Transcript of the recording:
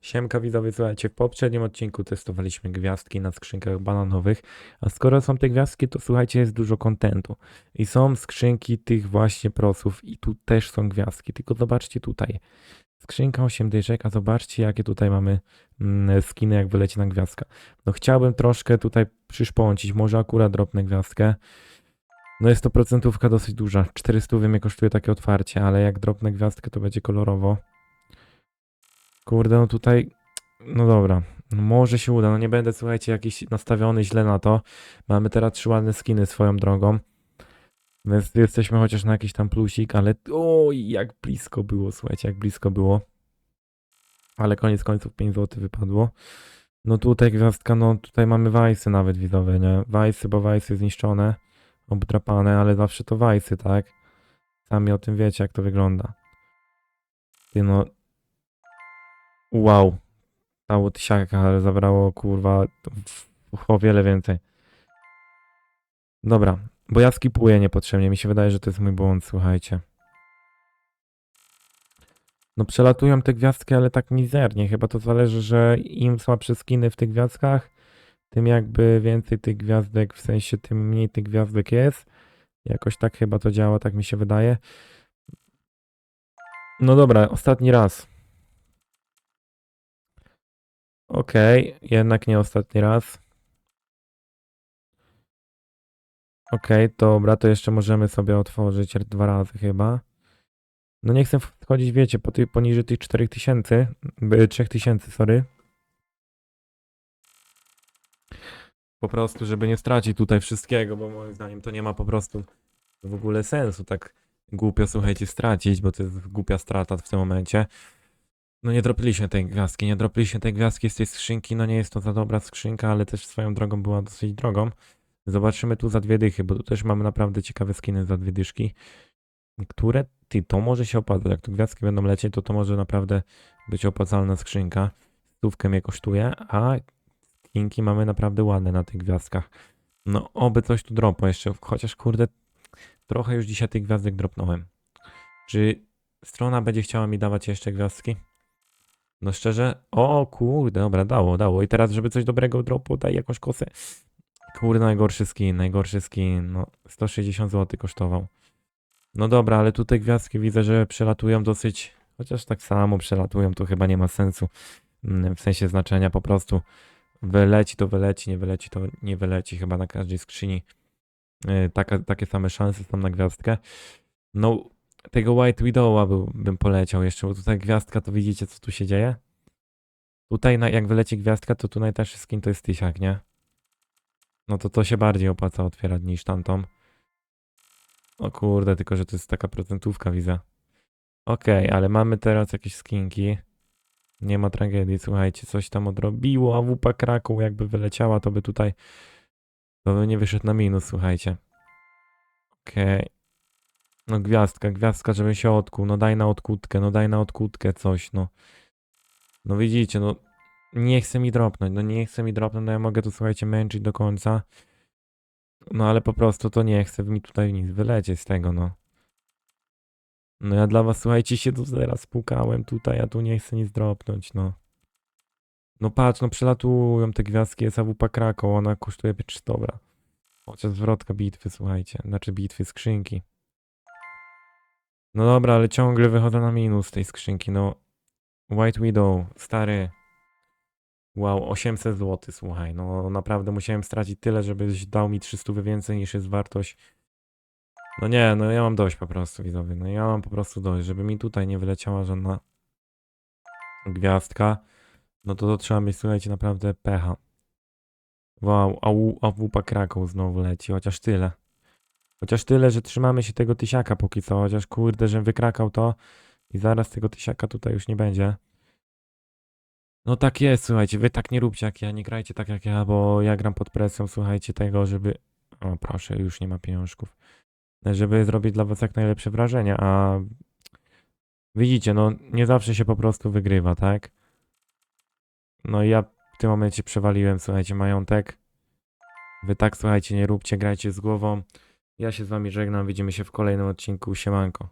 Siemka widzowie, słuchajcie, w poprzednim odcinku testowaliśmy gwiazdki na skrzynkach bananowych, a skoro są te gwiazdki, to słuchajcie, jest dużo kontentu. I są skrzynki tych właśnie prosów i tu też są gwiazdki, tylko zobaczcie tutaj. Skrzynka 8 dyszek, a zobaczcie jakie tutaj mamy mm, skiny, jak wyleci na gwiazdka. No chciałbym troszkę tutaj przyszpącić, może akurat dropnę gwiazdkę. No jest to procentówka dosyć duża, 400 mnie kosztuje takie otwarcie, ale jak dropnę gwiazdkę, to będzie kolorowo. Kurde, no tutaj. No dobra. No może się uda. No nie będę, słuchajcie, jakiś nastawiony źle na to. Mamy teraz trzy ładne skiny swoją drogą. Więc jesteśmy chociaż na jakiś tam plusik, ale. Oj, jak blisko było, słuchajcie, jak blisko było. Ale koniec końców 5 zł wypadło. No tutaj gwiazdka, no tutaj mamy wajsy nawet widzowie, nie? Wajsy, bo wajsy zniszczone, obdrapane, ale zawsze to wajsy, tak? Sami o tym wiecie, jak to wygląda. Ty no, Wow. Stało tysiaka, ale zabrało kurwa o wiele więcej. Dobra, bo ja skipuję niepotrzebnie. Mi się wydaje, że to jest mój błąd, słuchajcie. No przelatują te gwiazdki, ale tak mizernie. Chyba to zależy, że im słabsze skiny w tych gwiazdkach, tym jakby więcej tych gwiazdek, w sensie tym mniej tych gwiazdek jest. Jakoś tak chyba to działa, tak mi się wydaje. No dobra, ostatni raz. Okej, jednak nie ostatni raz. Okej, dobra, to jeszcze możemy sobie otworzyć dwa razy chyba. No nie chcę wchodzić, wiecie, po ty, poniżej tych 4000, by 3000, sorry. Po prostu, żeby nie stracić tutaj wszystkiego, bo moim zdaniem to nie ma po prostu w ogóle sensu tak głupio, słuchajcie, stracić, bo to jest głupia strata w tym momencie. No nie dropiliśmy tej gwiazdki, nie dropiliśmy tej gwiazdki z tej skrzynki, no nie jest to za dobra skrzynka, ale też swoją drogą była dosyć drogą. Zobaczymy tu za dwie dychy, bo tu też mamy naprawdę ciekawe skiny za dwie dyszki, które, ty, to może się opłacać, jak tu gwiazdki będą lecieć, to to może naprawdę być opłacalna skrzynka. Stówkę mnie kosztuje, a skinki mamy naprawdę ładne na tych gwiazdkach. No oby coś tu dropło jeszcze, chociaż kurde, trochę już dzisiaj tych gwiazdek dropnąłem. Czy strona będzie chciała mi dawać jeszcze gwiazdki? No szczerze, o kurde, dobra, dało, dało. I teraz, żeby coś dobrego dropło, daj jakąś kosę. Kurde, najgorszy skin, najgorszy skin, no 160 zł kosztował. No dobra, ale tutaj gwiazdki widzę, że przelatują dosyć, chociaż tak samo przelatują, to chyba nie ma sensu. Mm, W sensie znaczenia po prostu wyleci to wyleci, nie wyleci to nie wyleci. Chyba na każdej skrzyni yy, taka, takie same szanse są na gwiazdkę. No, tego White Widowa bym poleciał jeszcze, bo tutaj gwiazdka, to widzicie co tu się dzieje? Tutaj na, jak wyleci gwiazdka, to tu najtańszy skin to jest tysiak, nie? No to to się bardziej opłaca otwierać niż tamtą. O kurde, tylko że to jest taka procentówka, widzę. Okej, ale mamy teraz jakieś skinki. Nie ma tragedii, słuchajcie, coś tam odrobiło, a wupa Kraków jakby wyleciała, to by tutaj to by nie wyszedł na minus, słuchajcie. Okej. No gwiazdka, gwiazdka, żeby się odkuł. No daj na odkutkę, no daj na odkutkę coś, no. No widzicie, no nie chce mi dropnąć, no nie chce mi dropnąć, no ja mogę tu słuchajcie męczyć do końca. No ale po prostu to nie chce mi tutaj nic wylecieć z tego, no. No ja dla was, słuchajcie, się tu zaraz pukałem tutaj, a tu nie chcę nic dropnąć, no. No patrz, no przelatują te gwiazdki, AWP Krakow, ona kosztuje 5 dobra. Chociaż zwrotka bitwy, słuchajcie, znaczy bitwy skrzynki. No dobra, ale ciągle wychodzę na minus tej skrzynki, no. White Widow, stary. Wow, 800 zł, słuchaj, no naprawdę musiałem stracić tyle, żebyś dał mi 300 więcej niż jest wartość. No nie, no ja mam dość po prostu, widzowie, no ja mam po prostu dość, żeby mi tutaj nie wyleciała żadna gwiazdka, no to, to trzeba mieć, słuchajcie, naprawdę pecha. Wow, a, u- a wupa Kraków znowu leci, chociaż tyle. Chociaż tyle, że trzymamy się tego tysiaka póki co, chociaż kurde, że wykrakał to i zaraz tego tysiaka tutaj już nie będzie. No tak jest, słuchajcie, wy tak nie róbcie jak ja, nie grajcie tak jak ja, bo ja gram pod presją, słuchajcie, tego, żeby... O proszę, już nie ma pieniążków. Żeby zrobić dla was jak najlepsze wrażenie, a... Widzicie, no nie zawsze się po prostu wygrywa, tak? No i ja w tym momencie przewaliłem, słuchajcie, majątek. Wy tak, słuchajcie, nie róbcie, grajcie z głową. Ja się z wami żegnam, widzimy się w kolejnym odcinku, siemanko.